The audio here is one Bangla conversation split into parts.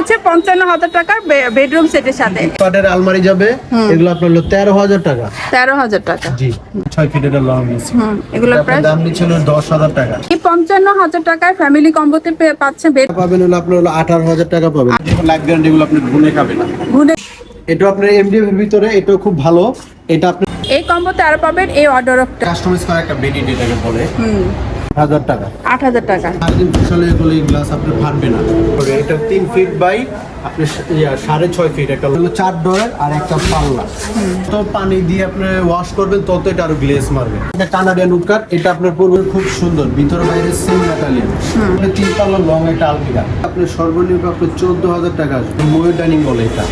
হচ্ছে পঞ্চান্ন হাজার টাকার বেডরুম সেটের সাথে। কাঠের আলমারি যাবে এগুলো আপনার হলো তেরো হাজার টাকা। তেরো হাজার টাকা। জি। ছয় ফিটের লং এগুলো প্রায় দাম নিচ্ছিল দশ হাজার টাকা। এই পঞ্চান্ন হাজার টাকায় ফ্যামিলি কম্বোতে পে- পাচ্ছে বেড পাবেন হলো আপনার হলো আঠারো হাজার টাকা পাবেন। লাইফ গ্যারান্টি এগুলো আপনি গুনে খাবেন। গুনে এটা আপনার এমডিএফ এর ভিতরে এটাও খুব ভালো। এটা আপনি এই কম্বোতে আরও পাবেন এই অর্ডার অফটা কাস্টমাইজ করা একটা বেডি বলে। হুম। হাজার টাকা। আট হাজার টাকা। আর দিন ফসলে এগুলো এই গ্লাস আপনি ফাটবে না। তবে এটা তিন ফিট বাই আপনি সাড়ে ছয় ফিট একটা হলো চার ডয়ের আর একটা পাল্লা। তো পানি দিয়ে আপনি ওয়াশ করবেন তত এটা আরও গ্লেজ মারবে। এটা কানাডিয়ান উডকাট এটা আপনার পূর্বে খুব সুন্দর ভিতর বাইরে সেম মেটালিয়ান তিন পাল্লা লং একটা আলমিরা আপনি সর্বনিম্ন আপনার চোদ্দ হাজার টাকা আসবে। ময়ূর ডাইনিং বলে এটা।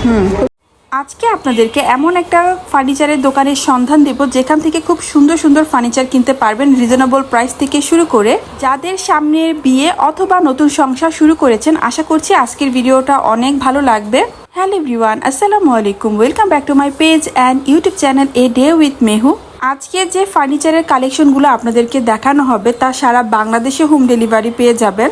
আজকে আপনাদেরকে এমন একটা ফার্নিচারের দোকানের সন্ধান দেব, যেখান থেকে খুব সুন্দর সুন্দর ফার্নিচার কিনতে পারবেন রিজনেবল প্রাইস থেকে শুরু করে। যাদের সামনের বিয়ে অথবা নতুন সংসার শুরু করেছেন, আশা করছি আজকের ভিডিওটা অনেক ভালো লাগবে। হ্যালো এভরিওয়ান, আসসালামু আলাইকুম। Welcome back to my page and YouTube channel a day with Mehu. আজকে যে ফার্নিচারের কালেকশনগুলো আপনাদেরকে দেখানো হবে, তা সারা বাংলাদেশে হোম ডেলিভারি পেয়ে যাবেন।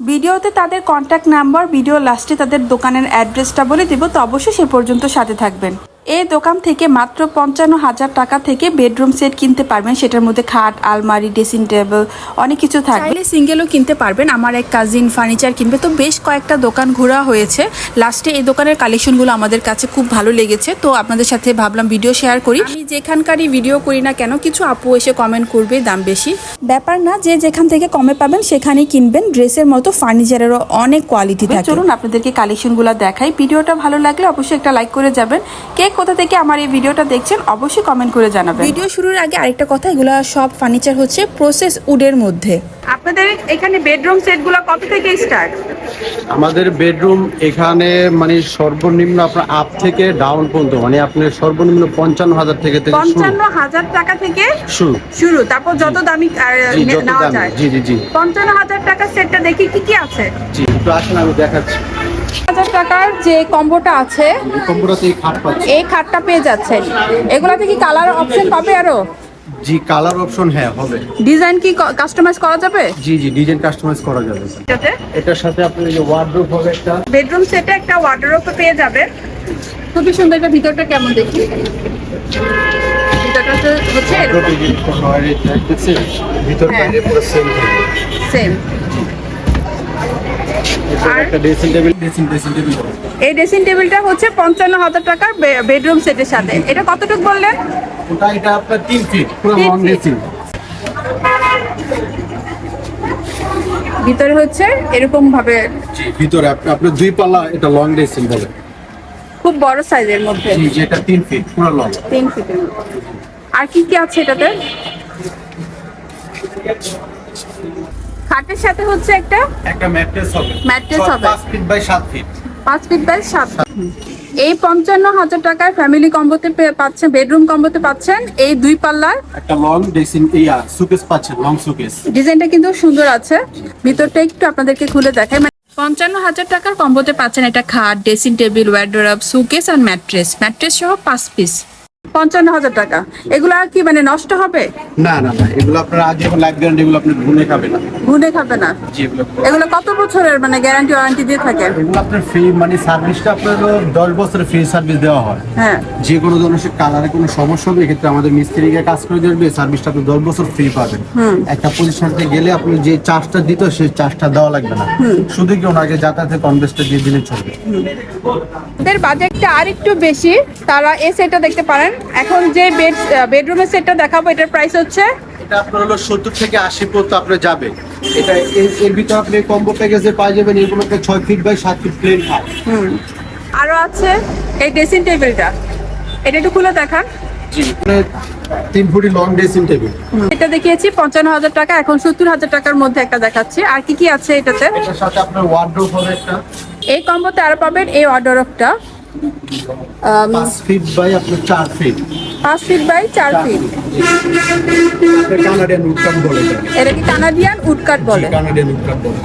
ভিডিওতে তাদের কন্ট্যাক্ট নাম্বার ভিডিও লাস্টে তাদের দোকানের অ্যাড্রেসটা বলে দেবো, তো অবশ্যই সে পর্যন্ত সাথে থাকবেন। এই দোকান থেকে মাত্র পঞ্চান্ন হাজার টাকা থেকে বেডরুম সেট কিনতে পারবেন। সেটার মধ্যে খাট আলমারি ড্রেসিং টেবিল অনেক কিছু থাকবে। সিঙ্গেলও কিনতে পারবেন। আমার এক কাজিন ফার্নিচার কিনবে। তো বেশ কয়েকটা দোকান ঘোরা হয়েছে। লাস্টে এই দোকানের কালেকশনগুলো আমাদের কাছে খুব ভালো লেগেছে। তো আপনাদের সাথে ভাবলাম ভিডিও শেয়ার করি। আমি যেখানকারই ভিডিও করি না কেন কিছু আপু এসে কমেন্ট করবে দাম বেশি। ব্যাপার না যে যেখান থেকে কমে পাবেন সেখানেই কিনবেন। ড্রেসের মতো ফার্নিচারেরও অনেক কোয়ালিটি থাকে। চলুন আপনাদেরকে কালেকশনগুলো দেখাই। ভিডিওটা ভালো লাগলে অবশ্যই একটা লাইক করে যাবেন। কে কোথা থেকে আমার এই ভিডিওটা দেখছেন অবশ্যই কমেন্ট করে জানাবেন। ভিডিও শুরুর আগে আরেকটা কথা এগুলো সব ফার্নিচার হচ্ছে প্রসেস উডের মধ্যে। আপনাদের এখানে বেডরুম সেটগুলো কত থেকে স্টার্ট আমাদের বেডরুম এখানে মানে সর্বনিম্ন আপনার আপ থেকে ডাউন পর্যন্ত মানে আপনার সর্বনিম্ন পঞ্চান্ন হাজার থেকে পঞ্চান্ন হাজার টাকা থেকে শুরু। শুরু তারপর যত দামি নেওয়া যায়। জি জি জি। পঞ্চান্ন হাজার টাকার সেটটা দেখি কি কি আছে? জি একটু আসেন আমি দেখাচ্ছি। হাজার টাকার যে কম্বোটা আছে এই খাটটা পেয়ে যাচ্ছেন। এগুলাতে কি কালার অপশন পাবে আরও? জি কালার অপশন হ্যাঁ হবে। ডিজাইন কি কাস্টমাইজ করা যাবে? জি জি ডিজাইন কাস্টমাইজ করা যাবে। এটার সাথে আপনার যে ওয়ার্ডরোব হবে একটা। বেডরুম সেটে একটা ওয়ার্ডরোব পেয়ে যাবে খুবই সুন্দর এটা ভিতরটা কেমন দেখি? ভিতরটা হচ্ছে? ভিতর হ্যাঁ। বাইরে পুরো সেম সেম একটা ড্রেসিং টেবিল ড্রেসিং টেবিল এই ড্রেসিং টেবিলটা হচ্ছে পঞ্চান্ন হাজার টাকার বেডরুম সেটের সাথে। এটা কতটুকু বললেন? ওটা এটা আপনার তিন ফিট পুরো লং ড্রেসিং ভিতরে হচ্ছে এরকম ভাবে ভিতরে আপনার দুই পাল্লা এটা লং ড্রেসিং বলে। খুব বড় সাইজের মধ্যে। জি যেটা তিন ফিট পুরো লং তিন ফিটের আর কি কি আছে এটাতে? খাটের সাথে হচ্ছে একটা একটা ম্যাট্রেস হবে। ছয়- হবে। পাঁচ ফিট বাই সাত ফিট পাঁচ ফিট বাই সাত এই পঞ্চান্ন হাজার টাকায় ফ্যামিলি কম্বোতে পাচ্ছেন বেডরুম কম্বোতে পাচ্ছেন এই দুই পাল্লার। একটা লং ড্রেসিং ইয়া সুকেস পাচ্ছেন লং সুকেস ডিজাইনটা কিন্তু সুন্দর আছে। ভিতরটা একটু আপনাদেরকে খুলে দেখাই। মানে পঞ্চান্ন হাজার টাকার কম্বোতে পাচ্ছেন একটা খাট ড্রেসিং টেবিল ওয়ার্ডরোব সুকেস আর ম্যাট্রেস ম্যাট্রেস সহ পাঁচ পিস পঞ্চান্ন হাজার টাকা। এগুলো কি মানে নষ্ট হবে? না না না এগুলো আপনার আজ যখন লাইফ গ্যারান্টি এগুলো আপনি গুনে খাবেন না। ঘুরে খাবে না? জি এগুলো কত বছরের মানে গ্যারান্টি ওয়ারেন্টি দিয়ে থাকে? এগুলো আপনার ফ্রি মানে সার্ভিসটা আপনার দশ বছরের ফ্রি সার্ভিস দেওয়া হয়। হ্যাঁ। যে কোনো ধরনের কালারে কোনো সমস্যা হবে এক্ষেত্রে আমাদের মিস্ত্রিকে কাজ করে দেবে সার্ভিসটা আপনি দশ বছর ফ্রি পাবেন। একটা প্রতিষ্ঠানতে গেলে আপনি যে চার্জটা দিত সেই চার্জটা দেওয়া লাগবে না। শুধু কি ওনাকে যাতায়াতের কনভেস্টটা দিয়ে দিলে চলবে। এদের বাজেটটা আর একটু বেশি তারা সেটটা দেখতে পারেন। এখন যে বেড বেডরুমের সেটটা দেখাবো এটার প্রাইস হচ্ছে? এটা আপনার হলো সত্তর থেকে আশি পর্যন্ত আপনার যাবে এটা এর- ভিতরে আপনি কম্বো প্যাকেজে পাই যাবেন এরকম একটা ছয় ফিট বাই সাত ফিট প্লেন খাট আরও আছে এই ড্রেসিং টেবিলটা এটা একটু খুলে দেখান। জি তিন ফুটি লং ড্রেসিং টেবিল এটা দেখিয়েছি পঞ্চান্ন হাজার টাকা এখন সত্তর হাজার টাকার মধ্যে একটা দেখাচ্ছি। আর কি কি আছে এটাতে? এটার সাথে আপনার ওয়ার্ড্রোব হবে একটা। এই কম্বোতে আরও পাবেন এই অর্ডারটা পাঁচ ফিট বাই আপনার চার ফিট পাঁচ ফিট বাই চার ফিট কানাডিয়ান উডকাম বলে এটা কি কানাডিয়ান উডকাট বলে? কানাডিয়ান উডকাম বলে।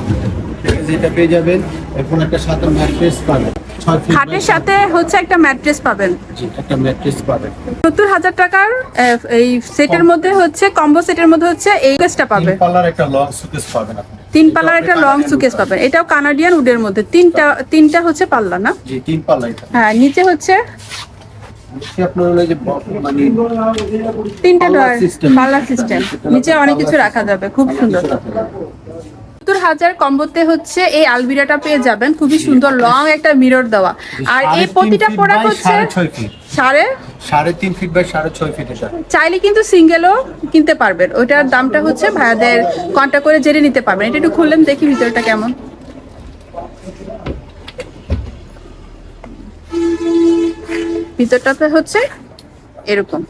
যেটা পেয়ে যাবেন। এখন একটা সাথে ম্যাট্রেস পাবেন। খাটের সাথে হচ্ছে একটা ম্যাট্রেস পাবেন। জি একটা ম্যাট্রেস পাবেন। সত্তর হাজার টাকার এই সেটের মধ্যে হচ্ছে কম্বো সেটের মধ্যে হচ্ছে এই কেসটা পাবে। তিন পাল্লার একটা লং সুকেস পাবেন আপনি। তিন পাল্লার একটা লং সুকেস পাবেন। এটাও কানাডিয়ান উডের মধ্যে। তিনটা তিনটা হচ্ছে পাল্লা না? জি তিন পাল্লা এটা। হ্যাঁ নিচে হচ্ছে মানে তিনটা। পাল্লা সিস্টেম নিচে অনেক কিছু রাখা যাবে খুব সুন্দর। সত্তর হাজার কম্বোতে হচ্ছে এই আলমিরাটা পেয়ে যাবেন। খুবই সুন্দর লং একটা মিরর দেওয়া। আর এই প্রতিটা প্রোডাক্ট হচ্ছে সাড়ে ফিট সাড়ে? তিন ফিট বাই সাড়ে ছয় ফিট এটা। চাইলে কিন্তু সিঙ্গেলও কিনতে পারবেন। ওইটার দামটা হচ্ছে ভাইয়াদের কন্ট্যাক্ট করে জেনে নিতে পারবেন। এটা একটু খুললেন দেখি ভিতরটা কেমন। ভিতরটাতে হচ্ছে এরকম।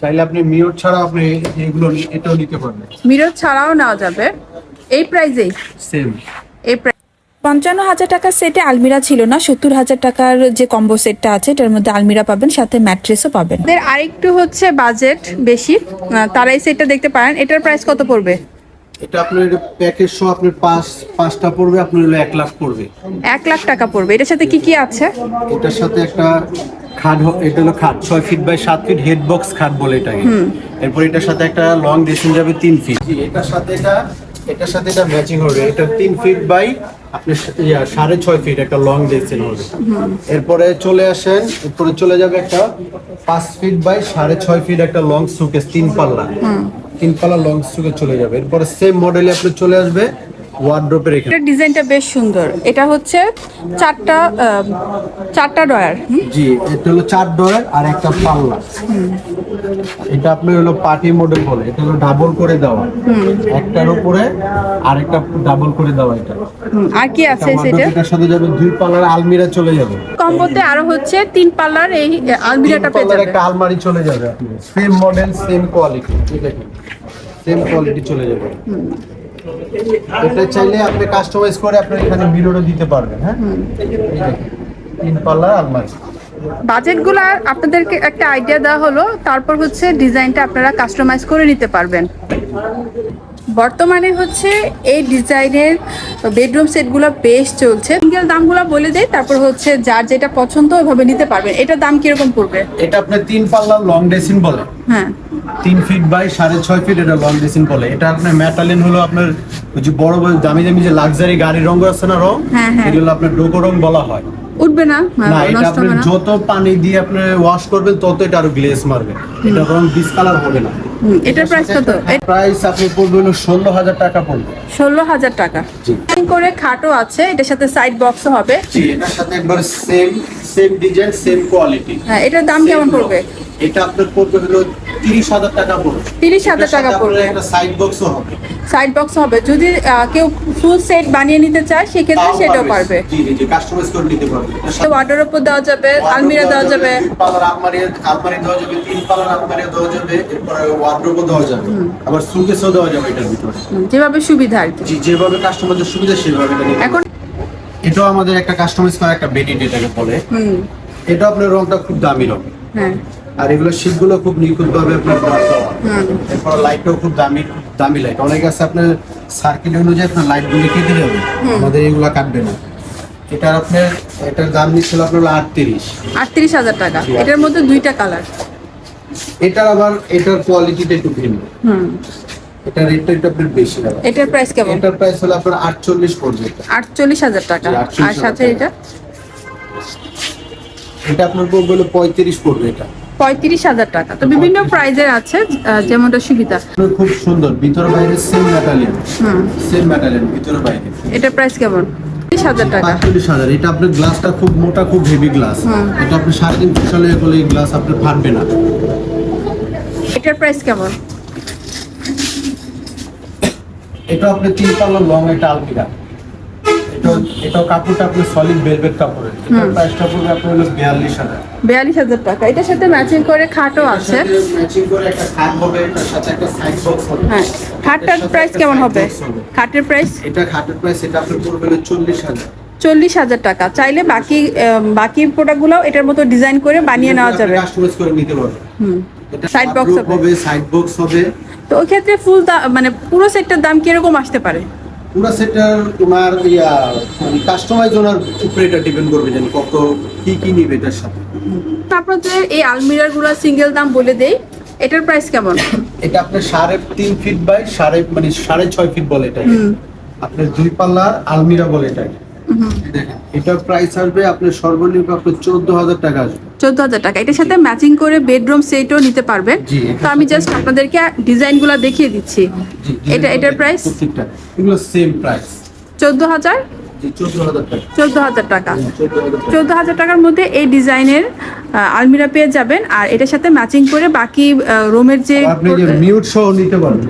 চাইলে আপনি মিরর ছাড়াও আপনি এগুলো এটাও নিতে পারবেন। মিরর ছাড়াও নেওয়া যাবে। এই প্রাইজেই সেম এই পঞ্চান্ন হাজার টাকার সেটে আলমিরা ছিল না সত্তর হাজার টাকার যে কম্বো সেটটা আছে এটার মধ্যে আলমিরা পাবেন সাথে ম্যাট্রেসও পাবেন। এর আরেকটু হচ্ছে বাজেট বেশি। তারাই তারা এই সেটটা দেখতে পারেন। এটার প্রাইস কত পড়বে? এটা আপনার প্যাকেজ সহ আপনার পাঁচ পাঁচটা পড়বে আপনার হলো এক লাখ পড়বে। এক লাখ টাকা পড়বে। এটার সাথে কি কি আছে? এটার সাথে একটা খাট এটা হলো খাট ছয় ফিট বাই সাত ফিট হেড বক্স খাট বলে এটাকে। এরপর এটার সাথে একটা লং ড্রেসিং যাবে তিন ফিট এটার সাথে এটা এটার সাথে এটা ম্যাচিং হবে। এটা তিন ফিট বাই আপনি সাড়ে ছয় ফিট একটা লং ড্রেসিং হবে। এরপরে চলে আসেন এরপরে চলে যাবে একটা পাঁচ ফিট বাই সাড়ে ছয় ফিট একটা লং সুকেস তিন পাল্লা। তিন পাল্লা লং সুকে চলে যাবে। এরপরে সেম মডেলে আপনি চলে আসবে ওয়ার্ড্রোপের এখানে। এটার ডিজাইনটা বেশ সুন্দর। এটা হচ্ছে চারটা চারটা ডয়ার জি এটা হলো চার ডয়ের আর একটা পাল্লা। এটা আপনার হলো পার্টি মডেল বলে। এটা হলো ডাবল করে দেওয়া। একটার উপরে আরেকটা ডাবল করে দেওয়া এটা। আর কি আছে সেটা? এটার সাথে যাবে দুই পাল্লার আলমিরা চলে যাবে। কম্বোতে আরও হচ্ছে তিন পাল্লার এই আলমিরাটা পেয়ে পাল্লার যাবে। একটা আলমারি চলে যাবে। Same model same quality same quality চলে যাবে। এটা চাইলে আপনি কাস্টমাইজ করে আপনি এখানে মিররও দিতে পারবেন হ্যাঁ? তিন পাল্লার আলমারি। বাজেটগুলো আপনাদেরকে একটা আইডিয়া দেওয়া হলো তারপর হচ্ছে ডিজাইনটা আপনারা কাস্টমাইজ করে নিতে পারবেন। বর্তমানে হচ্ছে এই ডিজাইনের বেডরুম সেটগুলো বেশ চলছে। সিঙ্গেল দামগুলো বলে দেয় তারপর হচ্ছে যার যেটা পছন্দ ওইভাবে নিতে পারবেন। এটার দাম কীরকম পড়বে? এটা আপনার তিন পাল্লার লং ড্রেসিং বলে। হ্যাঁ। তিন ফিট বাই সাড়ে ছয় ফিট এটা লং ড্রেসিং বলে। এটা আপনার ম্যাটালিন হলো আপনার ওই যে বড় বড় দামি দামি যে লাক্সারি গাড়ির রং আছে না রং হ্যাঁ, হ্যাঁ। এগুলো আপনার ডোকো রং বলা হয়। উঠবে না? হ্যাঁ, না এটা নষ্ট আপনার হবে না। যত পানি দিয়ে আপনি ওয়াশ করবেন তত এটা আরও গ্লেজ মারবে। এটা রং ডিসকালার হবে না। এটার প্রাইস কত? প্রাইস আপনি পড়বে হলো ষোলো হাজার টাকা পড়বে। ষোলো হাজার টাকা। জি। করে খাটও আছে এটার সাথে সাইড বক্সও হবে। জি এটার সাথে একবার same same design same quality হ্যাঁ এটার দাম কেমন পড়বে? এটা আপনার পড়বে হলো তিরিশ হাজার টাকা পড়বে। 30,000 টাকা পড়বে। একটা সাইড বক্সও হবে। সাইড বক্স হবে। যদি কেউ ফুল সেট বানিয়ে নিতে চায় সেক্ষেত্রে সেটাও পারবে। জি জি কাস্টমাইজ করে নিতে পারবে। দেওয়া যাবে আলমিরা দেওয়া যাবে পাল্লার আলমারি আলমারি দেওয়া যাবে তিন পাল্লার আলমারি দেওয়া যাবে এরপরে ওয়ার্ডরোবও দেওয়া যাবে। আবার সুকেসও দেওয়া যাবে এটার ভিতরে। যেভাবে সুবিধা আর কি। জি যেভাবে কাস্টমারদের সুবিধা সেভাবে এটা এখন এটাও আমাদের একটা কাস্টমাইজ করা একটা বেডিট এটাকে বলে। হুম। এটা আপনার রংটা খুব দামি রং। হ্যাঁ। আর এগুলো শীটগুলো খুব নিখুঁত ভাবে আপনার। এরপর লাইটটাও খুব দামি দামি লাইট অনেক আছে আপনার সার্কিট অনুযায়ী আপনার লাইটগুলো কেটে যাবে আমাদের এগুলো কাটবে না। এটা আপনার এটার দাম নিচ্ছিল আপনার আটত্রিশ। আটত্রিশ হাজার টাকা। এটার মধ্যে দুইটা কালার এটার আবার এটার কোয়ালিটিটা একটু ভিন্ন। হুম। এটার রেটটা একটু আপনার বেশি হবে। এটার প্রাইস কেমন? এটার প্রাইস হলো আপনার আটচল্লিশ পড়বে এটা। আটচল্লিশ হাজার টাকা। আর সাথে এটা? এটা আপনার পড়বে হলো পঁয়ত্রিশ পড়বে এটা। পঁয়ত্রিশ হাজার টাকা। তো বিভিন্ন প্রাইজের আছে যেমনটা সুবিধা খুব সুন্দর ভিতর বাইরে সেম মেটালিয়ান হুম। সেম মেটালিয়ান ভিতর বাইরে। এটার প্রাইস কেমন? হাজার টাকা। পাঁচচল্লিশ হাজার এটা আপনার গ্লাসটা খুব মোটা খুব হেভি গ্লাস এটা আপনি সাড়ে তিন সালে এই গ্লাস আপনার ফাটবে না। এটার প্রাইস কেমন? এটা আপনার তিন পাল্লা লং এটা আলমিরা। এটাও কাপড়টা আপনার সলিড ভেলভেট কাপড়ের। এটার প্রাইসটা পড়বে আপনার হলো টাকা। এটার সাথে ম্যাচিং করে খাটও আছে। ম্যাচিং করে একটা খাট হবে এটার সাথে একটা সাইড বক্স হবে। হ্যাঁ খাটটার প্রাইস কেমন হবে? খাটের প্রাইস এটা খাটের প্রাইস এটা আপনার পড়বে হলো চল্লিশ হাজার। টাকা। চাইলে বাকি বাকি প্রোডাক্টগুলো এটার মতো ডিজাইন করে বানিয়ে নেওয়া যাবে। কাস্টমাইজ করে নিতে পারবে হুম। Side হবে। হবে সাইড বক্স হবে। তো ওই ক্ষেত্রে ফুল মানে পুরো সেটটার দাম কীরকম আসতে পারে? পুরো সেটার ওনার ইয়া মানে কাস্টমাইজ ওনার উপরে এটা ডিপেন্ড করবে যেন কত কি কি নিবে এটার সাথে। আপনাদের এই আলমিরারগুলো সিঙ্গেল দাম বলে দেই এটার প্রাইস কেমন? এটা আপনার সাড়ে তিন ফিট বাই সাড়ে মানে সাড়ে ছয় ফিট বলে এটা আপনার দুই পাল্লার আলমিরা বলে এটা দেখেন এটার প্রাইস আসবে আপনার সর্বনিম্ন আপনার চোদ্দ হাজার টাকা আসবে। চোদ্দ হাজার টাকা। এটার সাথে ম্যাচিং করে বেডরুম সেটও নিতে পারবেন। তো আমি জাস্ট আপনাদেরকে ডিজাইনগুলো দেখিয়ে দিচ্ছি। এটা এটার প্রাইস এগুলো সেম প্রাইস চোদ্দ হাজার? চোদ্দ হাজার টাকা। চোদ্দ হাজার টাকার মধ্যে এই ডিজাইনের আলমিরা পেয়ে যাবেন। আর এটার সাথে ম্যাচিং করে বাকি রুমের যে মিউট সহ নিতে পারবেন।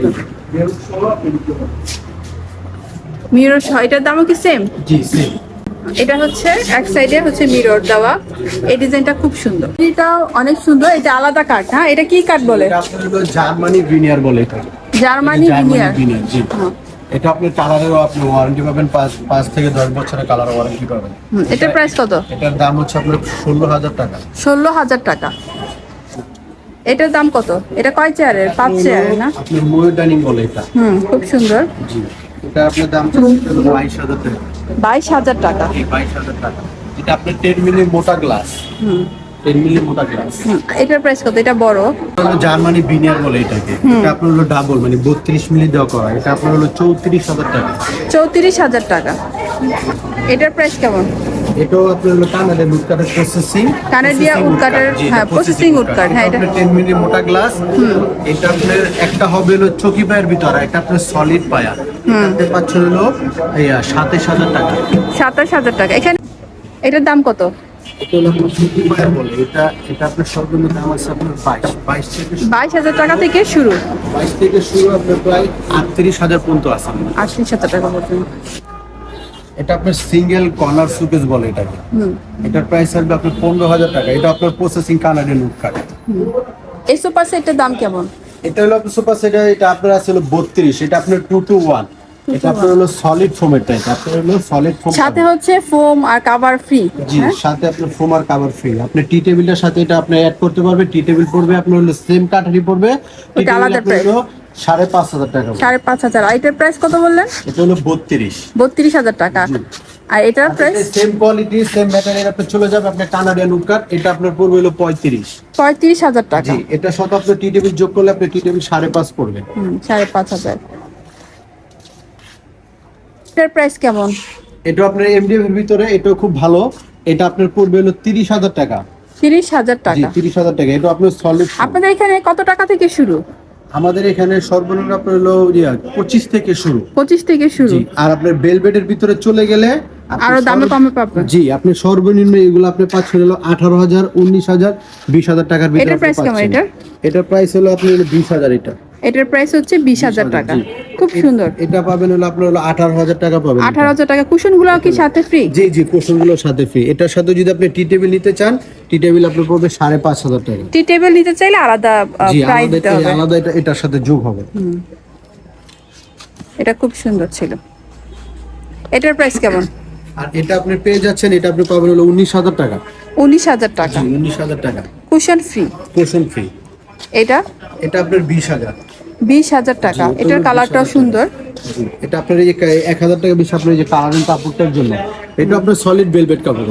মিউট সহ এটার দামও কি সেম জি সেম এটা হচ্ছে এক সাইডে হচ্ছে মিরর দেওয়া। এই ডিজাইনটা খুব সুন্দর। এটাও অনেক সুন্দর। এটা আলাদা কাঠ হ্যাঁ? এটা কি কাঠ বলে? এটা জার্মানি ভিনিয়ার বলে এটা। জার্মানি ভিনিয়ার জি। এটা আপনি কালারেরও আপনি ওয়ারেন্টি পাবেন। পাঁচ থেকে দশ বছরের কালার ওয়ারেন্টি পাবেন। এটার প্রাইস কত? এটার দাম হচ্ছে আপনার ষোলো হাজার টাকা। ষোলো হাজার টাকা। এটার দাম কত? এটা কয় চেয়ারের পাঁচ চেয়ারের না? আপনার ময়ূর ডাইনিং বলে এটা। হুম খুব সুন্দর। জি। এটা আপনার দাম বাইশ হাজার টাকা। বাইশ হাজার টাকা। বাইশ হাজার টাকা। এটা আপনার টেন মিলি মোটা গ্লাস হুম। টেন মিলি মোটা গ্লাস এটার প্রাইস কত? এটা বড়। জার্মানি বিনিয়ার বলে এটাকে। এটা আপনার হলো ডাবল মানে বত্রিশ মিলি দেওয়া করা। এটা আপনার হলো চৌত্রিশ হাজার টাকা। চৌত্রিশ হাজার টাকা। এটার প্রাইস কেমন? এটাও আপনার হলো উড প্রসেসিং কানাডিয়া wood কাঠের, হ্যাঁ, wood কাঠ, হ্যাঁ, এটা- এটা টেন মিলি মোটা গ্লাস এটা আপনার একটা হবে হলো চকি পায়ের ভিতর একটা আপনার সলিড পায়া। এটাতে পাচ্ছেন হলো এই সাতাশ হাজার টাকা। সাতাশ হাজার টাকা। এখানে এটার দাম কত? এটা হলো আপনার বলে এটা এটা আপনার সর্বনিম্ন দাম আছে আপনার বাইশ বাইশ থেকে বাইশ হাজার টাকা থেকে শুরু। বাইশ থেকে শুরু আপনার প্রায় আটত্রিশ হাজার পর্যন্ত আছে। আটত্রিশ হাজার টাকা পর্যন্ত। এটা আপনার সিঙ্গেল কর্নার সুকেস বলে এটাকে। এটার প্রাইস আসবে আপনার পনেরো হাজার টাকা। এটা আপনার প্রসেসিং কানাডিয়ান উড কাঠ এই সোফা সেটের দাম কেমন? এটা হলো আপনার সুপার সেটা এটা আপনার আছে হলো বত্রিশ এটা আপনার টু টু ওয়ান এটা আপনার হলো সলিড ফোমের টাইপ আপনার হলো সলিড ফোম সাথে হচ্ছে ফোম আর কাভার ফ্রি জি সাথে আপনার ফোম আর কাভার ফ্রি আপনি টি টেবিলটার সাথে এটা আপনি অ্যাড করতে পারবে টি টেবিল পড়বে আপনার হলো সেম কাঠারি পড়বে টি ওটা আলাদা হলো সাড়ে পাঁচ হাজার টাকা সাড়ে পাঁচ হাজার। আর এটার প্রাইস কত বললেন? এটা হলো বত্রিশ। বত্রিশ হাজার টাকা। আর এটার price same quality same material আপনি চলে যাবে আপনার কানাডিয়ান উড কাঠ এটা আপনার পড়বে হলো পঁয়ত্রিশ। পঁয়ত্রিশ হাজার টাকা। জি এটা সাথে আপনার টি টেবিল যোগ করলে আপনি টি টেবিল সাড়ে পাঁচ পড়বে। হুম সাড়ে পাঁচ হাজার। এটার প্রাইস কেমন? এটা আপনার এমডিএফ এর ভিতরে এটাও খুব ভালো। এটা আপনার পড়বে হলো তিরিশ হাজার টাকা। তিরিশ হাজার জি টাকা। তিরিশ হাজার টাকা। এটা আপনার সলিড আপনাদের এখানে কত টাকা থেকে শুরু? আমাদের এখানে সর্বনিম্ন আপনার হলো পঁচিশ থেকে শুরু। পঁচিশ থেকে শুরু। জি আর আপনার বেলবেটের ভিতরে চলে গেলে আরও দামে কমে পাবেন জি আপনি সর্বনিম্ন এগুলো আপনি পাচ্ছেন হলো আঠারো হাজার উনিশ হাজার বিশ হাজার টাকার ভিতরে এটার আপনি price কেমন। এটার? এটার প্রাইস হলো আপনি বিশ হাজার এটা। এটার প্রাইস হচ্ছে বিশ হাজার টাকা। খুব সুন্দর। এটা পাবেন হলো আপনার হলো আঠারো হাজার টাকা পাবেন। আঠারো হাজার টাকা। কুশনগুলো কি সাথে ফ্রি জি জি কোশনগুলোর সাথে ফ্রি এটার সাথে যদি আপনি টি টেবিল নিতে চান টি টেবিল আপনার পড়বে সাড়ে পাঁচ হাজার টাকা। টি টেবিল নিতে চাইলে আলাদা প্রাইস আলাদা দিতে হবে। আলাদা এটা এটার সাথে যোগ হবে। এটা খুব সুন্দর ছিল। এটার প্রাইস কেমন? আর এটা আপনি পেয়ে যাচ্ছেন এটা আপনি পাবেন হলো উনিশ হাজার টাকা। উনিশ হাজার টাকা। উনিশ হাজার টাকা। কুশন ফ্রি কোশন ফ্রি এটা? এটা আপনার বিশ হাজার। বিশ হাজার টাকা। এটার ওটা কালারটাও সুন্দর। এটা আপনার এই যে এক হাজার টাকা বেশি আপনার এই যে কালারিং কাপড়টার জন্য। এটা আপনার সলিড ভেলভেট কাপড়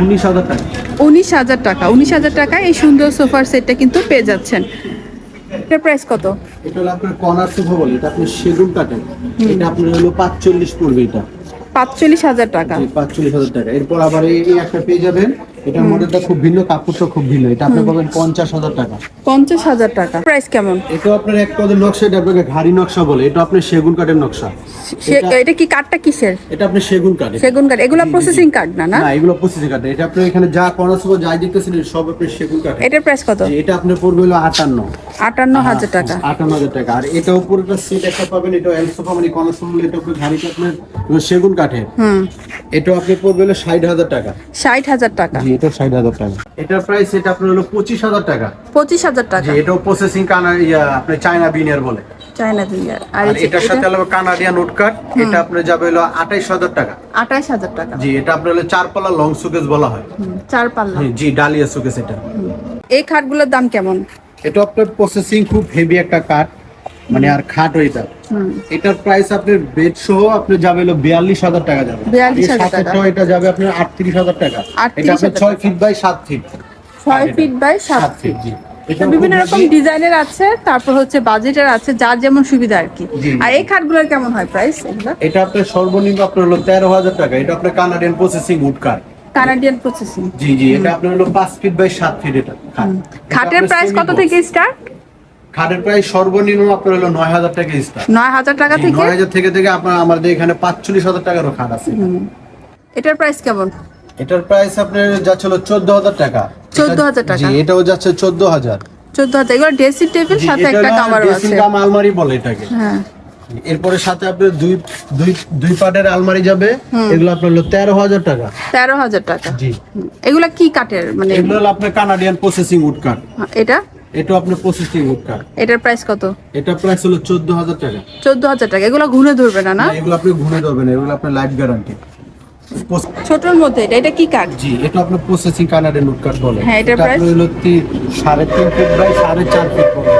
উনিশ হাজার টাকা। উনিশ হাজার টাকা। এই সুন্দর সোফার সেটটা কিন্তু পেয়ে যাচ্ছেন। এটার প্রাইস কত? এটা হলো আপনার কর্নার সোফা বলে। এটা আপনার সেগুন কাঠের। এটা আপনার হলো পাঁচচল্লিশ পড়বে এটা। পাঁচচল্লিশ হাজার টাকা। পাঁচচল্লিশ হাজার টাকা। এরপর আবার এই একটা পেয়ে যাবেন। এটার মডেলটা খুব ভিন্ন কাপড়টা খুব ভিন্ন। এটা আপনি পাবেন পঞ্চাশ হাজার টাকা। পঞ্চাশ হাজার টাকা। প্রাইস কেমন? এটা আপনার এক পদের নকশা এটা আপনাকে ঘাড়ি নকশা বলে। এটা আপনার সেগুন কাঠের নকশা। এটা- এটা কি কাঠটা কিসের? এটা আপনার সেগুন কাঠ। সেগুন কাঠ। এগুলো। প্রসেসিং কাঠ না না? এগুলো প্রসেসিং কাঠ। এটা আপনি এখানে যা কর্নার সোফা যাই দেখতেছেন সব আপনার সেগুন কাঠ এটার প্রাইস কত? এটা আপনার পড়বে হলো আটান্ন। আটান্ন হাজার টাকা। আটান্ন হাজার টাকা। আর এটা উপরটা সিট একটা পাবেন এটা এল সোফা মানে কর্নার সোফা এটা উপরে ঘাড়িটা আপনার সেগুন কাঠের। হুম। এটা আপনি পড়বে হলো ষাট হাজার টাকা। ষাট হাজার টাকা। জি এটা ষাট হাজার টাকা। এটার প্রাইস এটা আপনার হলো পঁচিশ হাজার টাকা। পঁচিশ হাজার টাকা। জি এটাও প্রসেসিং কানা ইয়া আপনার চায়না বিনিয়ার বলে। চায়না দিঙ্গার আর এটার সাথে হলো কানাডিয়ান উড কাট এটা আপনার যাবে হলো আঠাইশ হাজার টাকা। আঠাশ হাজার টাকা। জি এটা আপনার হলো চার পাল্লা লং সুকেস বলা হয়। চার পাল্লা। জি, ডালিয়া সুকেস এটা। এই খাটগুলোর দাম কেমন? এটা আপনার প্রসেসিং খুব হেভি একটা কাঠ মানে আর খাট ওইটা এটার প্রাইস আপনার বেড সহ আপনি যাবে হলো বিয়াল্লিশ হাজার টাকা যাবে। 42,000 এর টাকা। এটা যাবে আপনার আটত্রিশ হাজার টাকা। এটা আপনার ছয় ফিট বাই সাত ফিট ছয় ফিট বাই সাত ফিট জি। বিভিন্ন রকম ডিজাইনের আছে তারপর হচ্ছে বাজেটের আছে যার যেমন সুবিধা আর কি। আর এই খাটগুলোর কেমন হয় প্রাইস এটা আপনার সর্বনিম্ন আপনার হলো তেরো হাজার টাকা। এটা আপনার কানাডিয়ান প্রসেসিং উড কাঠ কানাডিয়ান প্রসেসিং জি জি এটা আপনার হলো পাঁচ ফিট বাই সাত ফিট এটা খাটের প্রাইস কত থেকে স্টার্ট খাটের প্রাইস সর্বনিম্ন আপনার হলো নয় হাজার টাকা নয় হাজার টাকা থেকে? নয় হাজার থেকে থেকে আপনার আমাদের এখানে পাঁচচল্লিশ হাজার টাকারও খাট আছে। এটার প্রাইস কেমন? এটার প্রাইস আপনার যাচ্ছে হলো চোদ্দ হাজার টাকা। 14,000 টাকা। এটাও যাচ্ছে চোদ্দ হাজার। চোদ্দ হাজার। এগুলো ড্রেসিং টেবিল সাথে একটা dressing আছে। কাম আলমারি বলে এটাকে। হ্যাঁ। এরপরে সাথে আপনার দুই দুই দুই পাটের আলমারি যাবে। এগুলো আপনার হলো তেরো হাজার টাকা। তেরো হাজার টাকা। জি। এগুলা কি কাঠের? মানে এগুলো হলো আপনার কানাডিয়ান প্রসেসিং উড কাঠ এটা? এটা আপনার প্রসেসিং কাঠ এটার প্রাইস কত? এটা প্রাইস হলো চোদ্দ হাজার টাকা। চোদ্দ হাজার টাকা। এগুলো ঘুরে ধরবে না না? এগুলো আপনি ঘুরে ধরবেন এগুলো আপনার লাইফ গ্যারান্টি ছোটর মধ্যে এটা এটা কি কাঠ? জি এটা আপনার প্রসেসিং কানাডিয়ান উড কাঠ বলে। হ্যাঁ, এটা আপনার হলো তিন সাড়ে তিন ফিট বাই সাড়ে চার ফিট বলে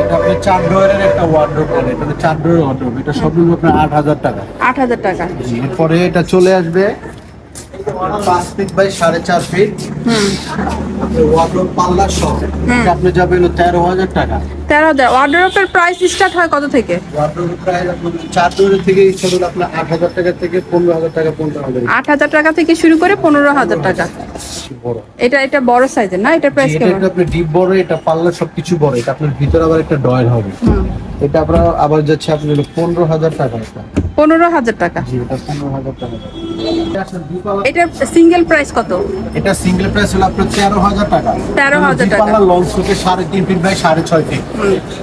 এটা আপনার চার ডোয়ারের একটা ওয়ার্ড্রোব বলে এটা হলো চার ডোয়ারের ওয়ার্ড্রোব এটা সব মিলিয়ে আপনার আট হাজার টাকা। আট হাজার টাকা। জি, এরপরে এটা চলে আসবে পাঁচ ফিট বাই সাড়ে চার ফিট আপনার ওয়ার্ড্রোব পাল্লা সহ আপনি যাবে তেরো হাজার টাকা। তেরো হাজার। প্রাইস স্টার্ট হয় কত থেকে? আপনার চার থেকে আপনার আট হাজার টাকা থেকে পনেরো হাজার টাকা পনেরো হাজার আট হাজার টাকা থেকে শুরু করে পনেরো হাজার টাকা। এটা এটা বড় সাইজের না? এটা প্রাইস কেমন? ডিপ বড় এটা পাল্লা সবকিছু বড়। এটা আপনার ভিতরে আবার একটা ডয়েল হবে। এটা আপনার আবার যাচ্ছে আপনার পনেরো হাজার টাকা পনেরো হাজার টাকা। এটা হাজার সিঙ্গেল প্রাইস কত? এটা সিঙ্গেল প্রাইস হলো আপনার তেরো হাজার টাকা। 13,000 টাকা। লং সুকে সাড়ে তিন ফিট বাই সাড়ে ছয় ফিট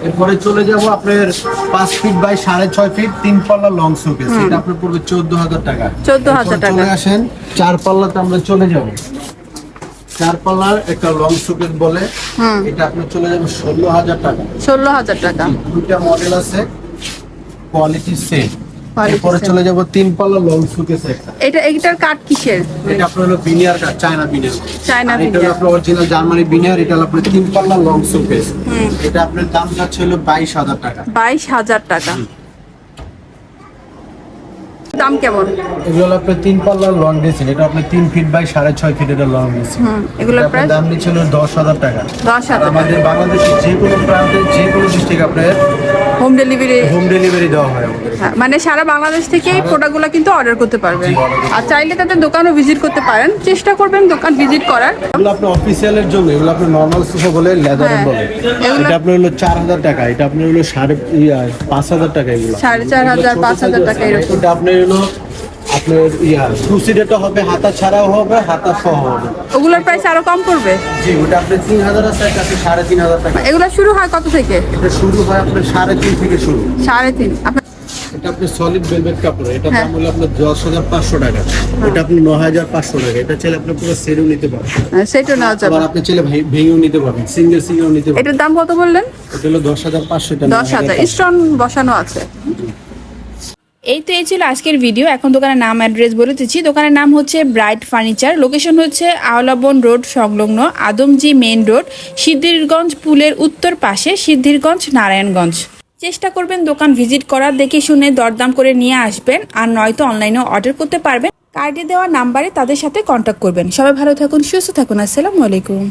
এরপরে চলে যাব আপনার পাঁচ ফিট বাই সাড়ে ছয় ফিট তিন পাল্লা লং সুকে সেটা আপনার পড়বে চোদ্দ হাজার টাকা। 14,000 এরপরে টাকা। চলে আসেন চার পাল্লাতে আমরা চলে যাব। চার পাল্লার একটা লং সুকেস বলে এটা আপনার চলে যাবে ষোলো হাজার টাকা। ষোলো হাজার টাকা দুইটা মডেল আছে কোয়ালিটি সেম এরপরে চলে যাব তিন পাল্লা লং সুকেস একটা। এটা এইটার কাঠ কিসের? এটা আপনার হলো বিনিয়ার কাঠ চায়না বিনিয়ার চায়না আর এটা হলো আপনার অরিজিনাল জার্মানি বিনিয়ার এটা হলো আপনার তিন পাল্লা লং সুকেস এটা আপনার দাম যাচ্ছে হলো বাইশ হাজার টাকা। বাইশ হাজার টাকা। দাম কেমন? এগুলো আপনার তিন পাল্লা লং ড্রেসিং এটা আপনার তিন ফিট বাই সাড়ে ছয় ফিট এটা লং ড্রেসিং এগুলো প্রায় দাম নিচ্ছিল দশ হাজার টাকা। দশ হাজার আমাদের বাংলাদেশের যে কোনো প্রান্তে যে কোনো ডিস্ট্রিক্ট আপনার হোম ডেলিভারি হোম ডেলিভারি দেওয়া হয় আমাদের। মানে সারা বাংলাদেশ থেকে এই প্রোডাক্টগুলো কিন্তু অর্ডার করতে পারবেন। আর চাইলে তাদের দোকানও ভিজিট করতে পারেন। চেষ্টা করবেন দোকান ভিজিট করার। এগুলো আপনার অফিসিয়ালের জন্য এগুলো আপনার নর্মাল সোফা বলে লেদার হ্যাঁ, বলে। এটা আপনার হলো চার হাজার টাকা এটা আপনার হলো সাড়ে পাঁচ হাজার টাকা এগুলো। সাড়ে চার হাজার পাঁচ হাজার টাকা এরকম। এটা আপনার হলো আপনার ইয়া টু সিটেরটা হবে হাতা ছাড়াও হবে হাতা সহ হবে। ওগুলোর প্রাইস আরও কম পড়বে? জি ওটা আপনার তিন হাজার আছে একটা আছে সাড়ে তিন হাজার টাকা। এগুলো শুরু হয় কত থেকে? এটা শুরু হয় আপনার সাড়ে তিন থেকে শুরু। সাড়ে তিন। আপনার এটা আপনার সলিড ভেলভেট কাপড় এটা হ্যাঁ। দাম হলো আপনার দশ হাজার পাঁচশো টাকা। এটা আপনি ন হাজার পাঁচশো টাকা। এটা চাইলে আপনি পুরো সেটও নিতে পারবেন। সেটা নেওয়া যাবে। আবার আপনি চাইলে ভেঙেও নিতে পারবেন সিঙ্গেল সিঙ্গেল নিতে পারবেন। এটার দাম কত বললেন? এটা হলো দশ হাজার পাঁচশো এটা দশ হাজার। স্টোন বসানো আছে। এই তো এই ছিল আজকের ভিডিও এখন দোকানের নাম অ্যাড্রেস বলে দিচ্ছি। দোকানের নাম হচ্ছে ব্রাইট ফার্নিচার লোকেশন হচ্ছে আওলাবন রোড সংলগ্ন আদমজি মেইন রোড, সিদ্ধিরগঞ্জ পুলের উত্তর পাশে, সিদ্ধিরগঞ্জ নারায়ণগঞ্জ। চেষ্টা করবেন দোকান ভিজিট করার, দেখে শুনে দরদাম করে নিয়ে আসবেন। আর নয়তো অনলাইনেও অর্ডার করতে পারবেন। কার্ডে দেওয়া নাম্বারে তাদের সাথে কন্ট্যাক্ট করবেন। সবাই ভালো থাকুন, সুস্থ থাকুন। আসসালামু আলাইকুম।